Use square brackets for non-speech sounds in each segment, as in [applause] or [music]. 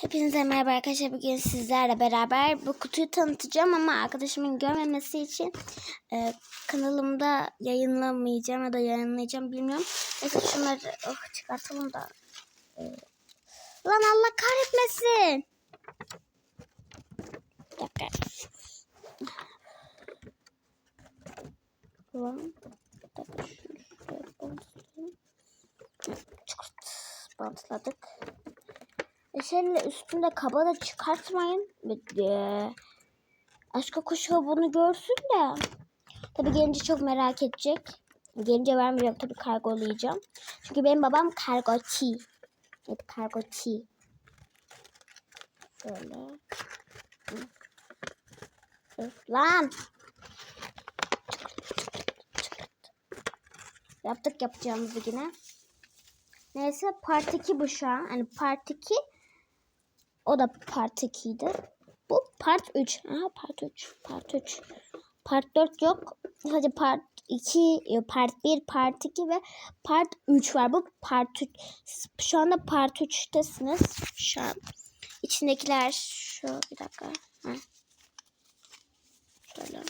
Hepinize merhaba arkadaşlar. Bugün sizlerle beraber bu kutuyu tanıtacağım ama arkadaşımın görmemesi için e, kanalımda yayınlamayacağım ya da yayınlayacağım bilmiyorum. Neyse şunları oh, çıkartalım da. E, lan Allah kahretmesin. Bir dakika. Lan. Bir dakika şuraya. Bantladık. Şöyle üstünde kaba da çıkartmayın. Ee, Aşka kuşu bunu görsün de. Tabii gelince çok merak edecek. Gelince vermeyeceğim tabii kargolayacağım. Çünkü benim babam kargoçi. Evet kargoçi. Şöyle. Lan. Yaptık yapacağımızı yine. Neyse part 2 bu şu an. Hani part 2 o da part 2'ydi. Bu part 3. Aha part 3. Part 3. Part 4 yok. Sadece part 2, part 1, part 2 ve part 3 var. Bu part 3. Siz Şu anda part 3'tesiniz. Şu an. İçindekiler şu bir dakika. Ha. Şöyle.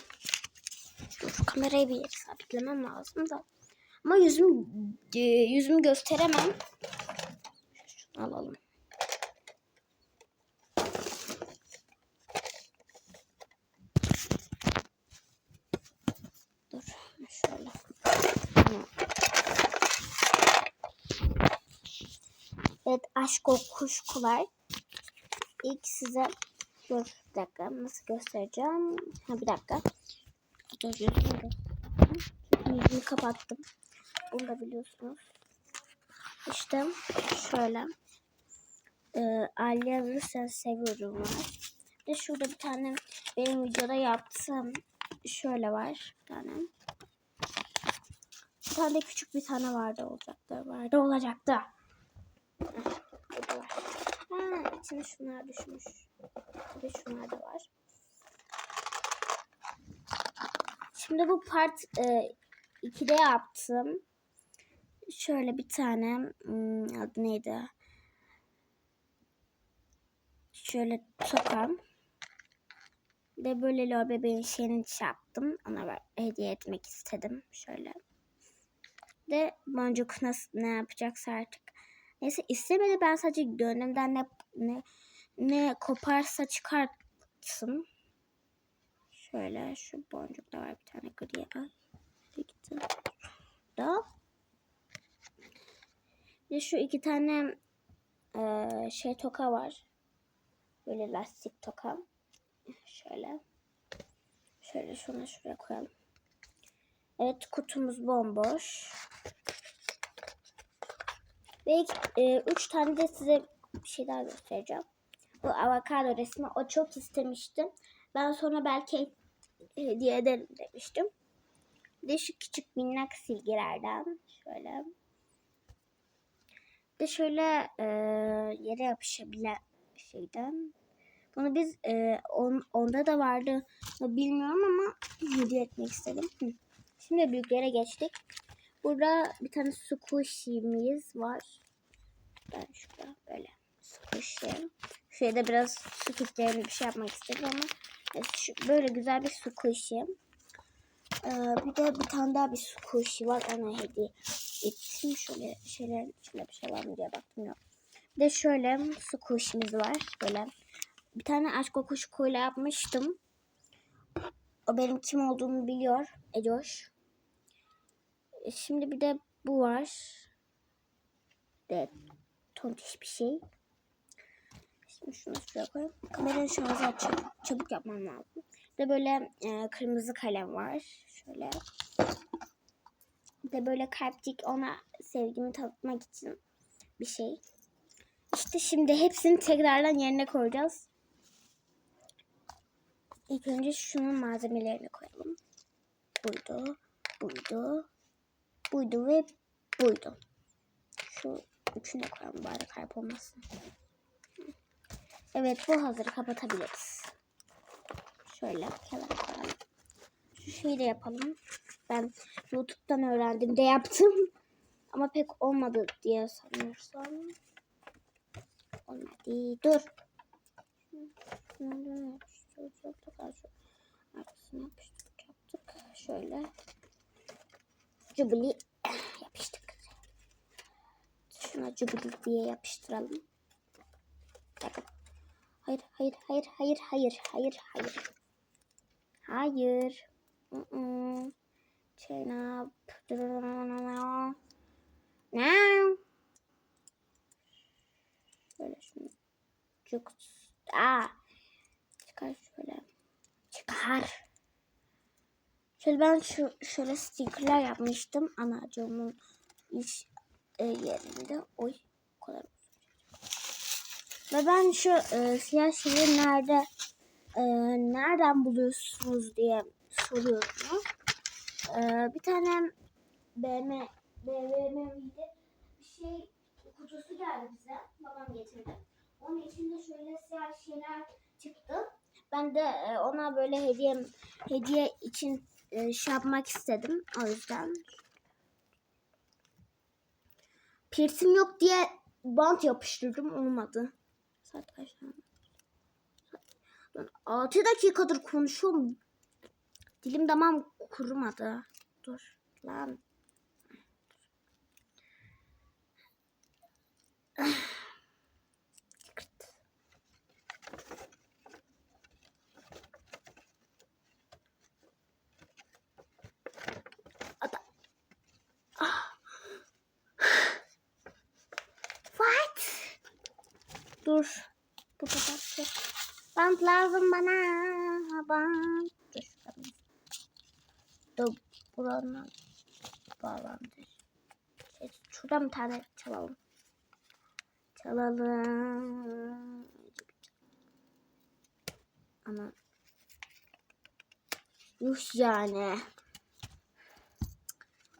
Dur kamerayı bir sabitlemem lazım da. Ama yüzüm e, yüzümü gösteremem. Şunu alalım. Dur şöyle. Evet aşk o kuşkular. İlk size bir dakika nasıl göstereceğim. Ha bir dakika. Dur yüzümü kapattım. Bunu da biliyorsunuz. İşte şöyle. Ee, Aliye Vırsen seviyorum var. Bir de şurada bir tane benim videoda yaptığım şöyle var. Bir tane. Bir tane de küçük bir tane vardı olacaktı. Vardı olacaktı. Var. Ha, içine şunlar düşmüş. Tabii şunlar da var. Şimdi bu part e, 2'de yaptım. Şöyle bir tane hmm, adı neydi? Şöyle sokam. Ve böyle lo bebeğin şeyini şey yaptım. Ona hediye etmek istedim. Şöyle. De boncuk nasıl ne yapacaksa artık. Neyse istemedi ben sadece gönlümden ne ne, ne koparsa çıkartsın. Şöyle şu boncuk da var bir tane gri. Ay, gitti. Da. Bir şu iki tane e, şey toka var. Böyle lastik toka. Şöyle. Şöyle şunu şuraya koyalım. Evet kutumuz bomboş. Ve e, üç tane de size bir şey daha göstereceğim. Bu avokado resmi o çok istemiştim. Ben sonra belki hediye ederim demiştim. Bir de şu küçük minnak silgilerden şöyle. Bir de şöyle e, yere yapışabilen şeyden. Bunu biz e, on, onda da vardı bilmiyorum ama hediye etmek istedim. Şimdi büyüklere geçtik. Burada bir tane squishy'miz var. Ben şurada böyle squishy. Şuraya da biraz su kitlerini bir şey yapmak istedim ama şu, böyle güzel bir squishy. Ee, bir de bir tane daha bir squishy var. Ona hediye ettim. Şöyle şeylerin içinde bir şey var mı diye baktım yok. Bir de şöyle squishy'miz var. Böyle bir tane aşk kokuşkuyla yapmıştım. O benim kim olduğumu biliyor. Ecoş. Şimdi bir de bu var. De tontiş bir şey. Şimdi şunu şuraya koyayım. Kameranın şarjı açık. Çabuk yapmam lazım. De böyle e, kırmızı kalem var. Şöyle. De böyle kalpcik ona sevgimi tanıtmak için bir şey. İşte şimdi hepsini tekrardan yerine koyacağız. İlk önce şunun malzemelerini koyalım. Buydu, buydu, buydu ve buydu. Şu üçünü koyalım bari kaybolmasın. Evet bu hazır kapatabiliriz. Şöyle kenara koyalım. Şu şeyi de yapalım. Ben YouTube'dan öğrendim de yaptım. [laughs] Ama pek olmadı diye sanırsam. olmadı. Dur. Şunu yapıştıracaktık. Arkasını yapıştıracaktık. Şöyle. Cubili yapıştık. Şuna cubili diye yapıştıralım. Bakın. Hayır, hayır, hayır, hayır, hayır, hayır, hayır. Hayır. Chain up. Now. Şöyle şunu. Çok. Aa. Çıkar şöyle. Çıkar. Şöyle ben şu şöyle stickerlar yapmıştım anacığımın iş e, yerinde. Oy, kadar. Ve ben şu e, siyah şeyi nerede e, nereden buluyorsunuz diye soruyorum. E, bir tane BM BMW'de bir şey kutusu geldi bize. Babam getirdi. Onun içinde şöyle siyah şeyler çıktı. Ben de e, ona böyle hediye hediye için e, şey yapmak istedim. O yüzden piercing yok diye bant yapıştırdım. Olmadı. Saat kaç tane? 6 dakikadır konuşuyorum. Dilim damağım kurumadı. Dur lan. Dur. Bu kadar. Bant lazım bana. Bant. Dur. tamam. Dur. Buranın bağlandı. Şey, şuradan bir tane çalalım. Çalalım. Ana. Yuh yani.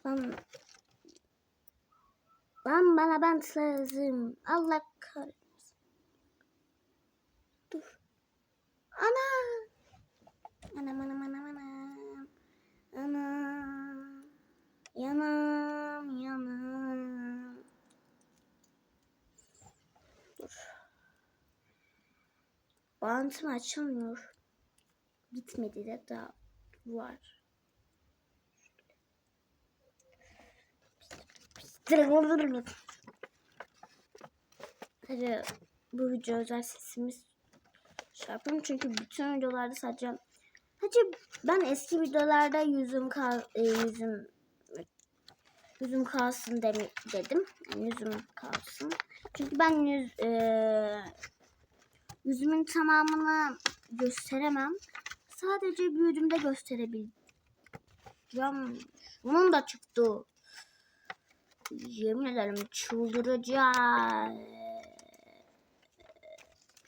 Lan, lan bana bant lazım. Allah kahretsin. Dur. Ana. Anam anam anam anam. Anam. Yanam yanam. Dur. Bantım açılmıyor. Gitmedi de daha var. Hadi bu video özel sesimiz yapayım çünkü bütün videolarda sadece Hacı ben eski videolarda yüzüm kal e, yüzüm yüzüm kalsın demi, dedim. Yani yüzüm kalsın. Çünkü ben yüz e, yüzümün tamamını gösteremem. Sadece büyüdüğümde gösterebileceğim. Bunun da çıktı. Yemin ederim çıldıracağım.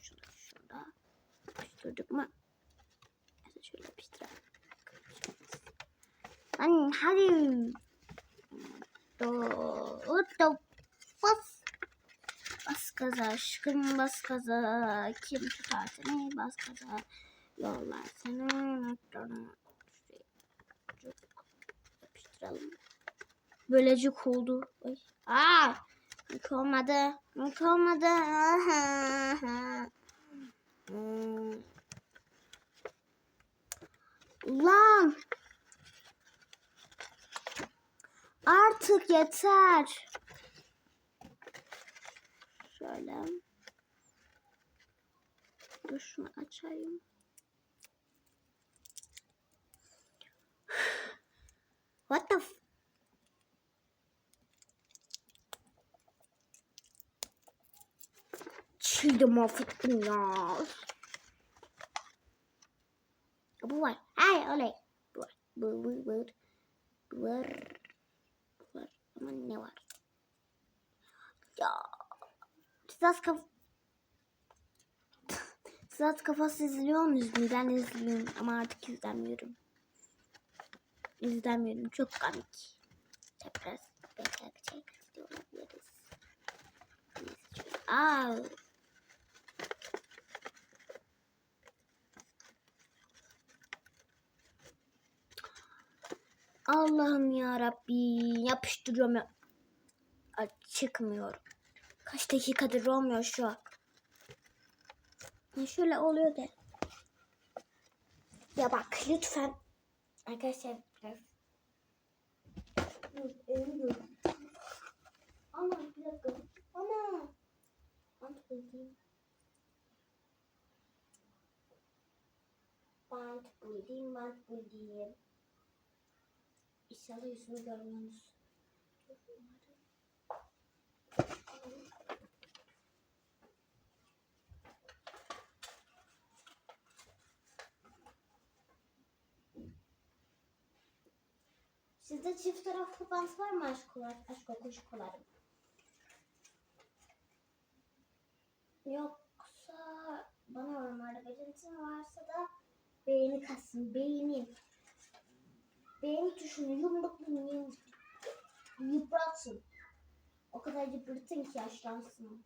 Şurada, şurada. Yapıştırdık mı? Neyse şöyle yapıştıralım. Lan hadi. Do, do, bas. Bas gaza aşkım bas gaza. Kim tutar seni bas gaza. Yollar seni. Yapıştıralım. Böylecik oldu. Ay. Aa! Mük olmadı. Mük olmadı. Hmm. [laughs] Lan! Artık yeter. Şöyle. Dur şunu açayım. What the f- Çiğde mahvettim ya. Bu var. Hayır oley. Bu. Bu bu bu. Bu var. Bu var. Ama ne var? Ya. Siz kaf... [laughs] Siz kafası izliyor musunuz? Ben izliyorum ama artık izlemiyorum. İzlemiyorum. Çok komik. Çapraz. Bekle bir şey olabiliriz. Aa. Allah'ım ya Rabbi yapıştırıyorum ya. Ay, çıkmıyor. Kaç dakikadır olmuyor şu an. Ya Şöyle oluyor de. Ya bak lütfen. Arkadaşlar biraz. Ana bir dakika. Ana. Bant buldum. Bant buldum, bant buldum. İnşallah yüzümü görmüyorsunuz. Sizde çift taraflı bant var mı aşkolar? Aşko kuşkolarım. Yoksa bana normalde becerim varsa da beğeni katsın. Beğeni. Beğeni tuşunu yumruklayın. Yıpratsın. O kadar yıpratın ki yaşlansın.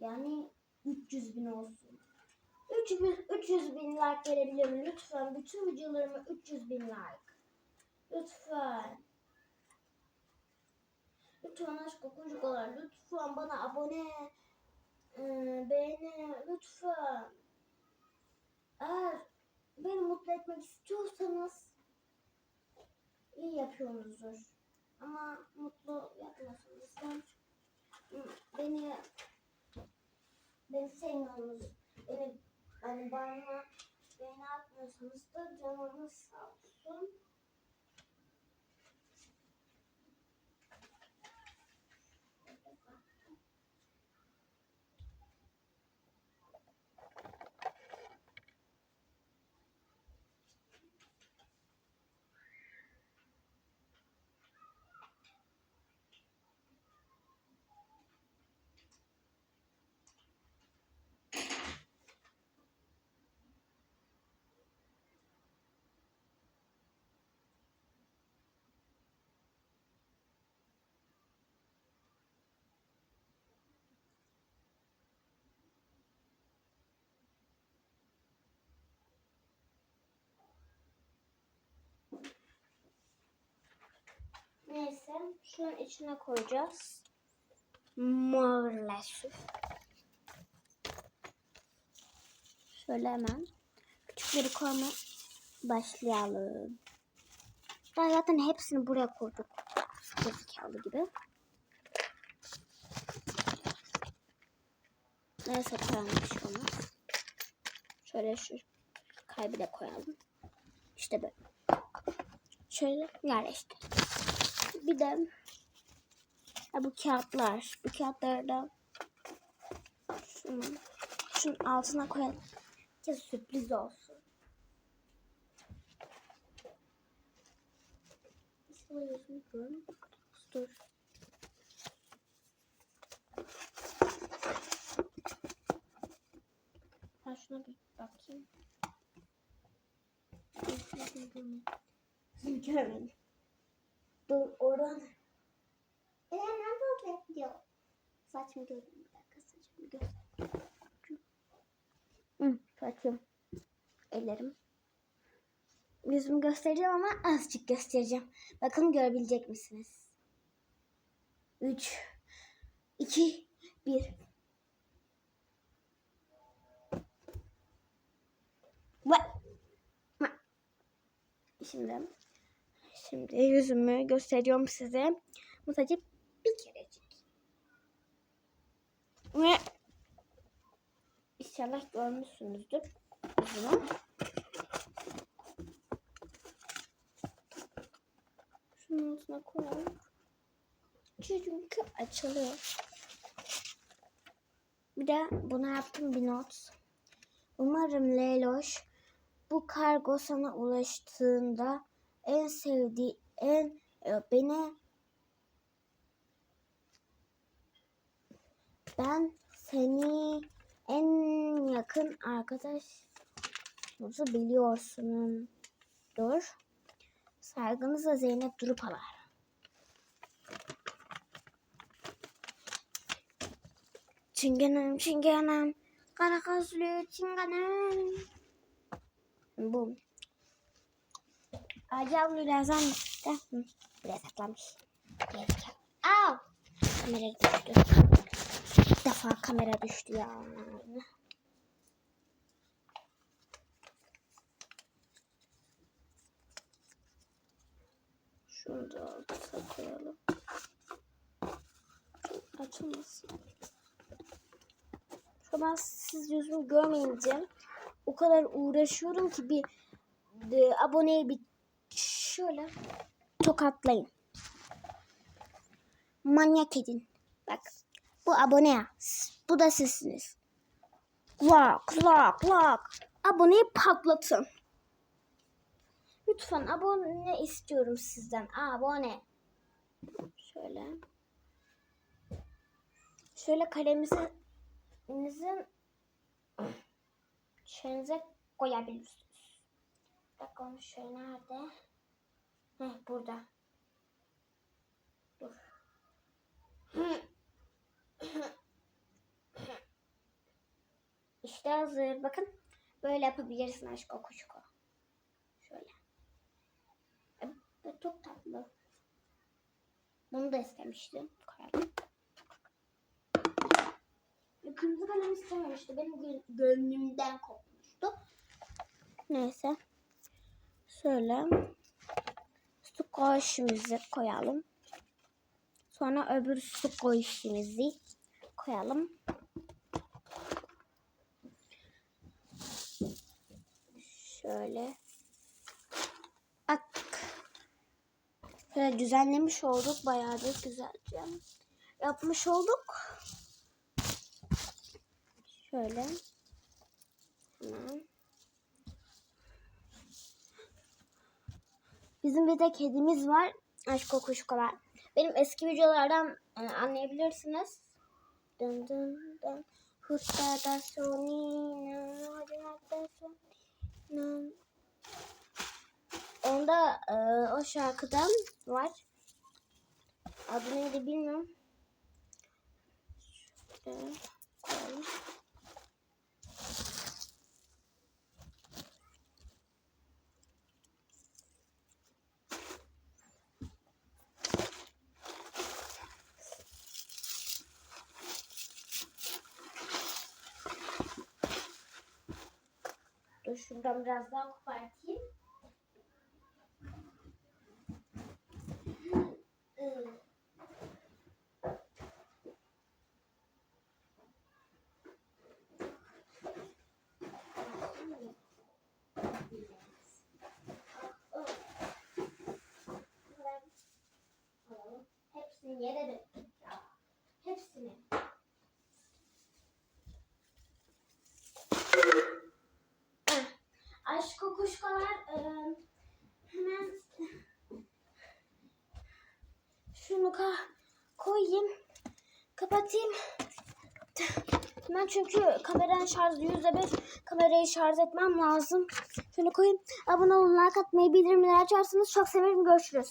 Yani 300 bin olsun. 300, 300 bin like verebilirim. Lütfen bütün videolarıma 300 bin like. Lütfen. Lütfen aşk çocuklar. Lütfen bana abone. e, beğeni. Lütfen. Eğer beni mutlu etmek istiyorsanız iyi yapıyorsunuzdur. Ama mutlu da hı, beni beni sevmiyorsunuz. Beni hani bana beni atmıyorsanız da canınız sağ olsun. Neyse şunun içine koyacağız. Maalesef. Şöyle hemen küçükleri koyma başlayalım. Daha zaten hepsini buraya koyduk. Gerizekalı gibi. Neyse şey olmaz. Şöyle şu kaybı da koyalım. İşte böyle. Şöyle yerleştir. Bir de ha, bu kağıtlar. Bu kağıtları da şunun, şunun altına koyalım. Ki sürpriz olsun. Dur. Ben şuna bir bakayım. Görmedim. Dur oradan. Eee nerede o diyor. Saçımı gördüm bir dakika saçımı göster. Hı, saçım. Ellerim. Yüzümü göstereceğim ama azıcık göstereceğim. Bakalım görebilecek misiniz? 3 2 1 Ve Şimdi Şimdi yüzümü gösteriyorum size. Bu sadece bir kerecik. Ve inşallah görmüşsünüzdür yüzümü. Şunun altına koyalım. Çünkü açılıyor. Bir de buna yaptım bir not. Umarım Leyloş bu kargo sana ulaştığında en sevdiği en e, beni ben seni en yakın arkadaşınızı biliyorsundur. Saygınızla Zeynep Durupalar. Çingenem çingenem kara gözlü çingenem. Bu Acaba bunu birazdan da biraz atlamış. Al. Kamera düştü. Bir defa kamera düştü ya. Şunu da alta. Açılmasın. Şu an siz yüzümü görmeyince o kadar uğraşıyorum ki bir de, abone bir şöyle tokatlayın. Manyak edin. Bak bu abone ya. Bu da sizsiniz. Lak lak lak. Aboneyi patlatın. Lütfen abone istiyorum sizden. Abone. Şöyle. Şöyle kalemizi elinizin şeyinize koyabilirsiniz. Bakalım şöyle nerede? Heh, burada. Dur. İşte hazır. Bakın böyle yapabilirsin aşk o kuşku. Şöyle. E, çok tatlı. Bunu da istemiştim. Koyalım. E, Kırmızı kalem istememişti. Benim gö- gönlümden kopmuştu. Neyse. Şöyle. Su koşumuzu koyalım. Sonra öbür su koşumuzu koyalım. Şöyle. Attık. Şöyle düzenlemiş olduk. Bayağı da güzelce. Yapmış olduk. Şöyle. Hemen. Bizim bir de kedimiz var. Aşk kokuşkolar. Benim eski videolardan e, anlayabilirsiniz. Dın dın dın. Hutta da sonina. da sonina. Onda e, o şarkıdan var. Adı neydi bilmiyorum. Şöyle şuradan biraz daha ben çünkü kameranın şarjı yüzde beş kamerayı şarj etmem lazım. Şöyle koyayım. Abone olun like atmayı bildirimleri açarsanız çok sevinirim. Görüşürüz